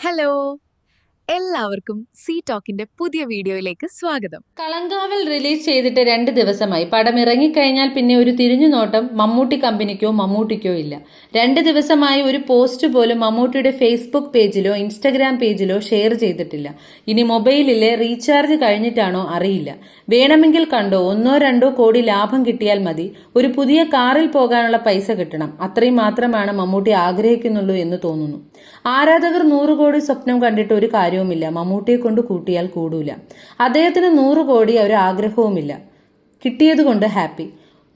Hello. എല്ലാവർക്കും C ടോക്കിന്റെ പുതിയ വീഡിയോയിലേക്ക് സ്വാഗതം. കളങ്കാവൽ റിലീസ് ചെയ്തിട്ട് രണ്ട് ദിവസമായി. പടം ഇറങ്ങിക്കഴിഞ്ഞാൽ പിന്നെ ഒരു തിരിഞ്ഞു നോട്ടം മമ്മൂട്ടി കമ്പനിക്കോ മമ്മൂട്ടിക്കോ ഇല്ല. രണ്ട് ദിവസമായി ഒരു പോസ്റ്റ് പോലും മമ്മൂട്ടിയുടെ ഫേസ്ബുക്ക് പേജിലോ ഇൻസ്റ്റഗ്രാം പേജിലോ ഷെയർ ചെയ്തിട്ടില്ല. ഇനി മൊബൈലിലെ റീചാർജ് കഴിഞ്ഞിട്ടാണോ അറിയില്ല. വേണമെങ്കിൽ കണ്ടോ ഒന്നോ രണ്ടോ കോടി ലാഭം കിട്ടിയാൽ മതി. ഒരു പുതിയ കാറിൽ പോകാനുള്ള പൈസ കിട്ടണം. അത്രയും മാത്രമാണ് മമ്മൂട്ടി ആഗ്രഹിക്കുന്നുള്ളൂ എന്ന് തോന്നുന്നു. ആരാധകർ നൂറ് കോടി സ്വപ്നം കണ്ടിട്ട് ഒരു കാര്യവുമില്ല മമ്മൂട്ടിയെ കൊണ്ട് കൂട്ടിയാൽ കൂടൂല. അദ്ദേഹത്തിന് നൂറ് കോടി ഒരു ആഗ്രഹവുമില്ല. കിട്ടിയതുകൊണ്ട് ഹാപ്പി.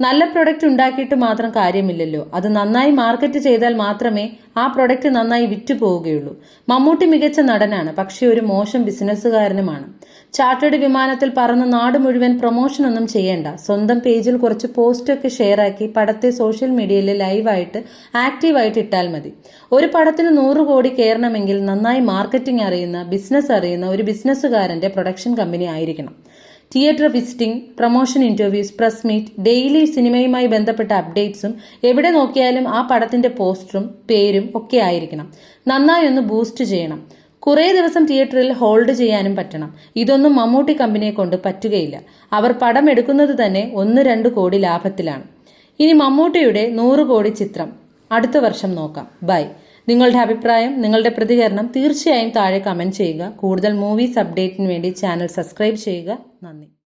നല്ല പ്രൊഡക്റ്റ് ഉണ്ടാക്കിയിട്ട് മാത്രം കാര്യമില്ലല്ലോ. അത് നന്നായി മാർക്കറ്റ് ചെയ്താൽ മാത്രമേ ആ പ്രൊഡക്റ്റ് നന്നായി വിറ്റു പോവുകയുള്ളൂ. മമ്മൂട്ടി മികച്ച നടനാണ് പക്ഷേ ഒരു മോശം ബിസിനസ്സുകാരനുമാണ് ചാർട്ടേഡ് വിമാനത്തിൽ പറന്ന് നാട് മുഴുവൻ പ്രൊമോഷൻ ഒന്നും ചെയ്യേണ്ട. സ്വന്തം പേജിൽ കുറച്ച് പോസ്റ്റൊക്കെ ഷെയറാക്കി പടത്തെ സോഷ്യൽ മീഡിയയിൽ ലൈവായിട്ട് ആക്റ്റീവായിട്ട് ഇട്ടാൽ മതി. ഒരു പടത്തിന് നൂറ് കോടി കയറണമെങ്കിൽ നന്നായി മാർക്കറ്റിംഗ് അറിയുന്ന ബിസിനസ് അറിയുന്ന ഒരു ബിസിനസ്സുകാരന്റെ പ്രൊഡക്ഷൻ കമ്പനി ആയിരിക്കണം. Theatre visiting promotion interviews press meet daily സിനിമയുമായി ബന്ധപ്പെട്ട അപ്ഡേറ്റ്സും എവിടെ നോക്കിയാലും ആ പടത്തിന്റെ പോസ്റ്ററും പേരും ഒക്കെ ആയിരിക്കണം. നന്നായി ഒന്ന് ബൂസ്റ്റ് ചെയ്യണം. കുറേ ദിവസം തിയേറ്ററിൽ ഹോൾഡ് ചെയ്യാനും പറ്റണം. ഇതൊന്നും മമ്മൂട്ടി കമ്പനിയെ കൊണ്ട് പറ്റുകയില്ല. അവർ പടം എടുക്കുന്നത് തന്നെ ഒന്ന് രണ്ട് കോടി ലാഭത്തിലാണ്. ഇനി മമ്മൂട്ടിയുടെ നൂറ് കോടി ചിത്രം. അടുത്ത വർഷം നോക്കാം. ബൈ. നിങ്ങളുടെ അഭിപ്രായം നിങ്ങളുടെ പ്രതികരണം തീർച്ചയായും താഴെ കമന്റ് ചെയ്യുക. കൂടുതൽ മൂവീസ് അപ്ഡേറ്റിന് വേണ്ടി ചാനൽ സബ്സ്ക്രൈബ് ചെയ്യുക. നന്ദി.